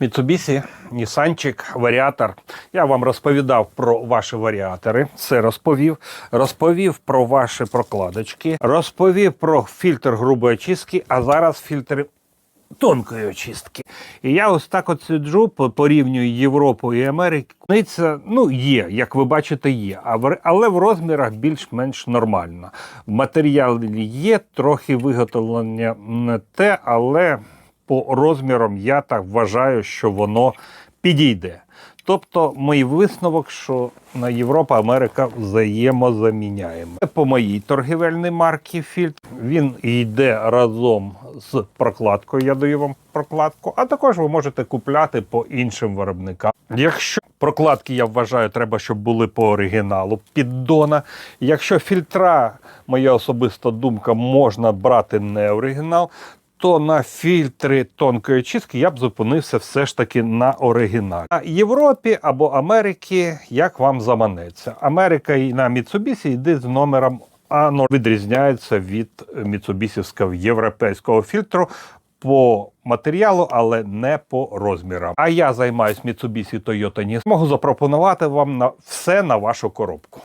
Mitsubishi, Нісанчик, варіатор. Я вам розповідав про ваші варіатори. Все розповів. Розповів про ваші прокладочки, розповів про фільтр грубої очистки, а зараз фільтр тонкої очистки. І я ось так от сиджу, порівнюю Європу і Америку. Різниця, ну, є, як ви бачите, є, але в розмірах більш-менш нормально. В матеріалі є, трохи виготовлення не те, але по розмірам я так вважаю, що воно підійде. Тобто, мій висновок, що на Європа, Америка взаємозаміняємо. По моїй торгівельній марці фільтр він йде разом з прокладкою. Я даю вам прокладку, а також ви можете купляти по іншим виробникам. Якщо прокладки, я вважаю, треба, щоб були по оригіналу піддона. Якщо фільтра, моя особиста думка, можна брати не оригінал, то на фільтри тонкої очистки я б зупинився все ж таки на оригіналі. На Європі або Америки, як вам заманеться. Америка і на Mitsubishi йде з номером А відрізняється від міцубісівського європейського фільтру по матеріалу, але не по розмірам. А я займаюсь Mitsubishi Toyota Nissan. Можу запропонувати вам на все на вашу коробку.